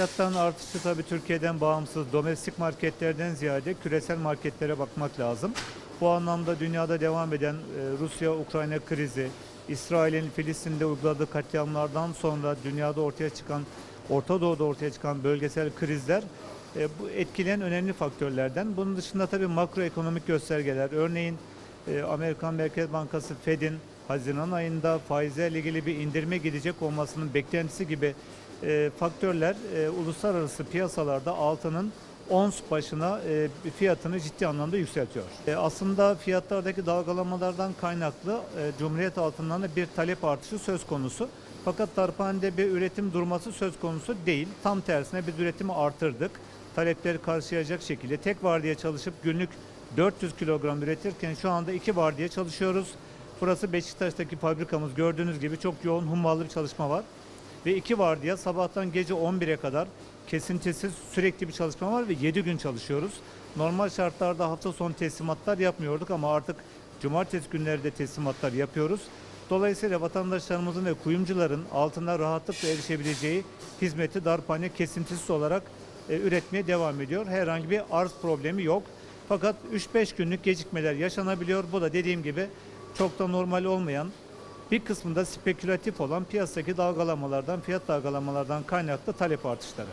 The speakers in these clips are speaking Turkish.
fiyatların artışı tabii Türkiye'den bağımsız domestik marketlerden ziyade küresel marketlere bakmak lazım. Bu anlamda dünyada devam eden e, Rusya-Ukrayna krizi, İsrail'in Filistin'de uyguladığı katliamlardan sonra dünyada ortaya çıkan, Orta Doğu'da ortaya çıkan bölgesel krizler e, bu etkileyen önemli faktörlerden. Bunun dışında tabii makroekonomik göstergeler, örneğin e, Amerikan Merkez Bankası Fed'in Haziran ayında faizlerle ilgili bir indirime gidecek olmasının beklentisi gibi e, faktörler e, uluslararası piyasalarda altının ons başına e, fiyatını ciddi anlamda yükseltiyor. E, aslında fiyatlardaki dalgalanmalardan kaynaklı e, Cumhuriyet altınlarına bir talep artışı söz konusu. Fakat darphanede bir üretim durması söz konusu değil. Tam tersine biz üretimi artırdık. Talepleri karşılayacak şekilde tek vardiya çalışıp günlük 400 kilogram üretirken şu anda iki vardiya çalışıyoruz. Burası Beşiktaş'taki fabrikamız. Gördüğünüz gibi çok yoğun hummalı bir çalışma var. Ve iki vardiya sabahtan gece 11'e kadar kesintisiz sürekli bir çalışma var ve 7 gün çalışıyoruz. Normal şartlarda hafta sonu teslimatlar yapmıyorduk ama artık cumartesi günleri de teslimatlar yapıyoruz. Dolayısıyla vatandaşlarımızın ve kuyumcuların altına rahatlıkla erişebileceği hizmeti darphane kesintisiz olarak e, üretmeye devam ediyor. Herhangi bir arz problemi yok. Fakat 3-5 günlük gecikmeler yaşanabiliyor. Bu da dediğim gibi çok da normal olmayan bir kısmında spekülatif olan piyasadaki dalgalamalardan, fiyat dalgalamalardan kaynaklı talep artışları.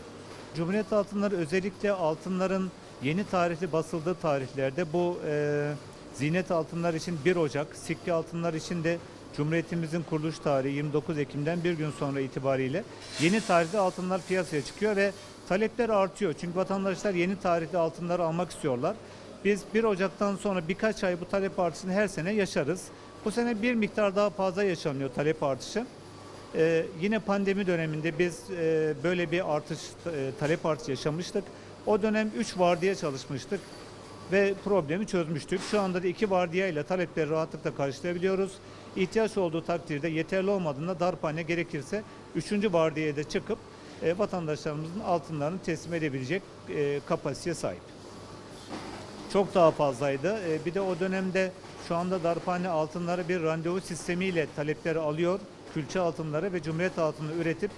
Cumhuriyet altınları özellikle altınların yeni tarihli basıldığı tarihlerde bu e, ziynet altınlar için 1 Ocak, sikli altınlar için de Cumhuriyetimizin kuruluş tarihi 29 Ekim'den bir gün sonra itibariyle yeni tarihli altınlar piyasaya çıkıyor ve talepler artıyor. Çünkü vatandaşlar yeni tarihli altınları almak istiyorlar. Biz 1 Ocak'tan sonra birkaç ay bu talep artışını her sene yaşarız. Bu sene bir miktar daha fazla yaşanıyor talep artışı. Ee, yine pandemi döneminde biz e, böyle bir artış e, talep artışı yaşamıştık. O dönem 3 vardiya çalışmıştık ve problemi çözmüştük. Şu anda da 2 vardiya ile talepleri rahatlıkla karşılayabiliyoruz. İhtiyaç olduğu takdirde yeterli olmadığında darphane gerekirse 3. vardiyaya da çıkıp e, vatandaşlarımızın altınlarını teslim edebilecek e, kapasiteye sahip çok daha fazlaydı. E, bir de o dönemde şu anda darphane altınları bir randevu sistemiyle talepleri alıyor. Külçe altınları ve Cumhuriyet altını üretip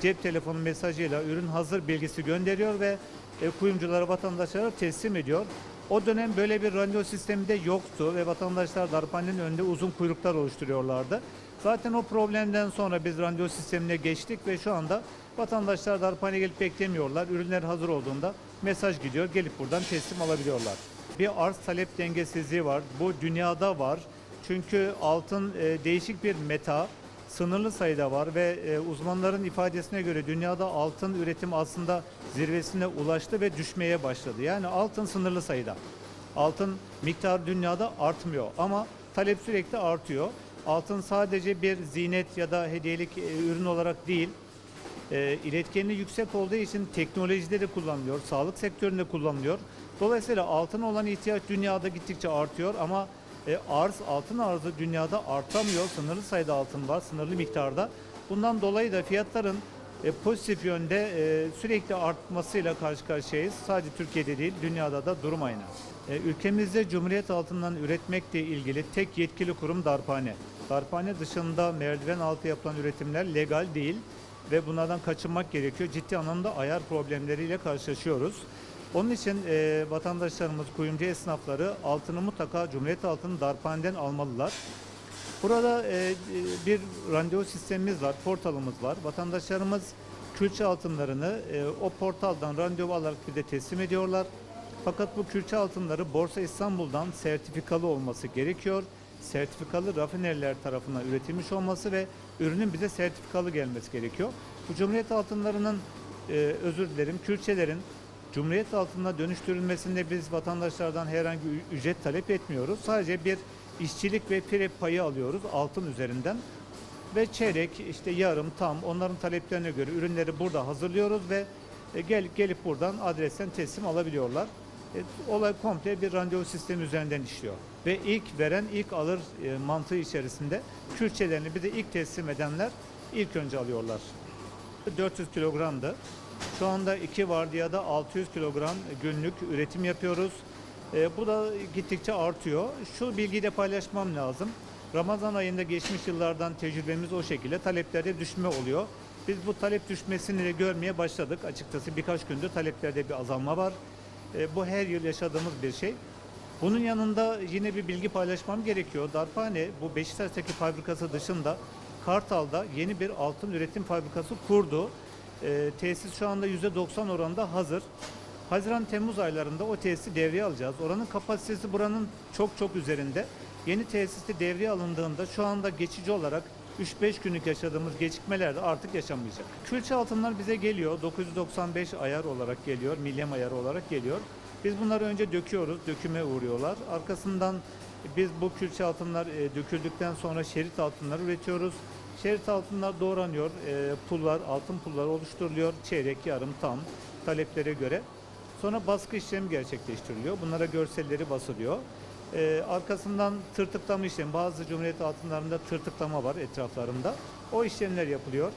cep telefonu mesajıyla ürün hazır bilgisi gönderiyor ve e, kuyumculara, vatandaşlara teslim ediyor. O dönem böyle bir randevu sistemi de yoktu ve vatandaşlar darphanenin önünde uzun kuyruklar oluşturuyorlardı. Zaten o problemden sonra biz randevu sistemine geçtik ve şu anda vatandaşlar darphaneye gelip beklemiyorlar. Ürünler hazır olduğunda mesaj gidiyor, gelip buradan teslim alabiliyorlar. Bir arz talep dengesizliği var. Bu dünyada var. Çünkü altın e, değişik bir meta, sınırlı sayıda var ve e, uzmanların ifadesine göre dünyada altın üretim aslında zirvesine ulaştı ve düşmeye başladı. Yani altın sınırlı sayıda. Altın miktarı dünyada artmıyor ama talep sürekli artıyor. Altın sadece bir zinet ya da hediyelik e, ürün olarak değil, e, iletkenliği yüksek olduğu için teknolojide de kullanılıyor, sağlık sektöründe kullanılıyor. Dolayısıyla altına olan ihtiyaç dünyada gittikçe artıyor ama e, arz, altın arzı dünyada artamıyor. Sınırlı sayıda altın var, sınırlı miktarda. Bundan dolayı da fiyatların e, pozitif yönde e, sürekli artmasıyla karşı karşıyayız. Sadece Türkiye'de değil, dünyada da durum aynı. E, ülkemizde Cumhuriyet altından üretmekle ilgili tek yetkili kurum darphane. Darphane dışında merdiven altı yapılan üretimler legal değil ve bunlardan kaçınmak gerekiyor. Ciddi anlamda ayar problemleriyle karşılaşıyoruz. Onun için e, vatandaşlarımız, kuyumcu esnafları altını mutlaka Cumhuriyet altını darphaneden almalılar. Burada e, bir randevu sistemimiz var, portalımız var. Vatandaşlarımız külçe altınlarını e, o portaldan randevu alarak bir de teslim ediyorlar. Fakat bu külçe altınları Borsa İstanbul'dan sertifikalı olması gerekiyor. Sertifikalı rafineriler tarafından üretilmiş olması ve ürünün bize sertifikalı gelmesi gerekiyor. Bu Cumhuriyet altınlarının e, özür dilerim külçelerin Cumhuriyet altına dönüştürülmesinde biz vatandaşlardan herhangi ücret talep etmiyoruz. Sadece bir işçilik ve pire payı alıyoruz altın üzerinden. Ve çeyrek, işte yarım, tam onların taleplerine göre ürünleri burada hazırlıyoruz ve e, gel, gelip buradan adresten teslim alabiliyorlar. E, olay komple bir randevu sistemi üzerinden işliyor. Ve ilk veren ilk alır e, mantığı içerisinde külçelerini bir de ilk teslim edenler ilk önce alıyorlar. 400 kilogramdı. Şu anda iki vardiyada 600 kilogram günlük üretim yapıyoruz. E, bu da gittikçe artıyor. Şu bilgiyi de paylaşmam lazım. Ramazan ayında geçmiş yıllardan tecrübemiz o şekilde taleplerde düşme oluyor. Biz bu talep düşmesini de görmeye başladık. Açıkçası birkaç gündür taleplerde bir azalma var. E, bu her yıl yaşadığımız bir şey. Bunun yanında yine bir bilgi paylaşmam gerekiyor. Darphane bu Beşiktaş'taki fabrikası dışında Kartal'da yeni bir altın üretim fabrikası kurdu. E, tesis şu anda %90 oranında hazır. Haziran-Temmuz aylarında o tesisi devreye alacağız. Oranın kapasitesi buranın çok çok üzerinde. Yeni tesiste devreye alındığında şu anda geçici olarak 3-5 günlük yaşadığımız gecikmeler de artık yaşanmayacak. Külçe altınlar bize geliyor. 995 ayar olarak geliyor, milyem ayarı olarak geliyor. Biz bunları önce döküyoruz, döküme uğruyorlar. Arkasından biz bu külçe altınlar e, döküldükten sonra şerit altınlar üretiyoruz. Şerit altınlar doğranıyor, e, pullar, altın pullar oluşturuluyor. Çeyrek, yarım, tam taleplere göre. Sonra baskı işlemi gerçekleştiriliyor. Bunlara görselleri basılıyor. Ee, arkasından tırtıklama işlemi. Bazı Cumhuriyet altınlarında tırtıklama var etraflarında. O işlemler yapılıyor.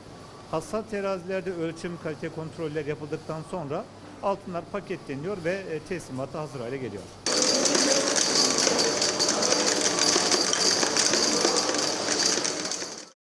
Hassas terazilerde ölçüm, kalite kontroller yapıldıktan sonra altınlar paketleniyor ve e, teslimata hazır hale geliyor.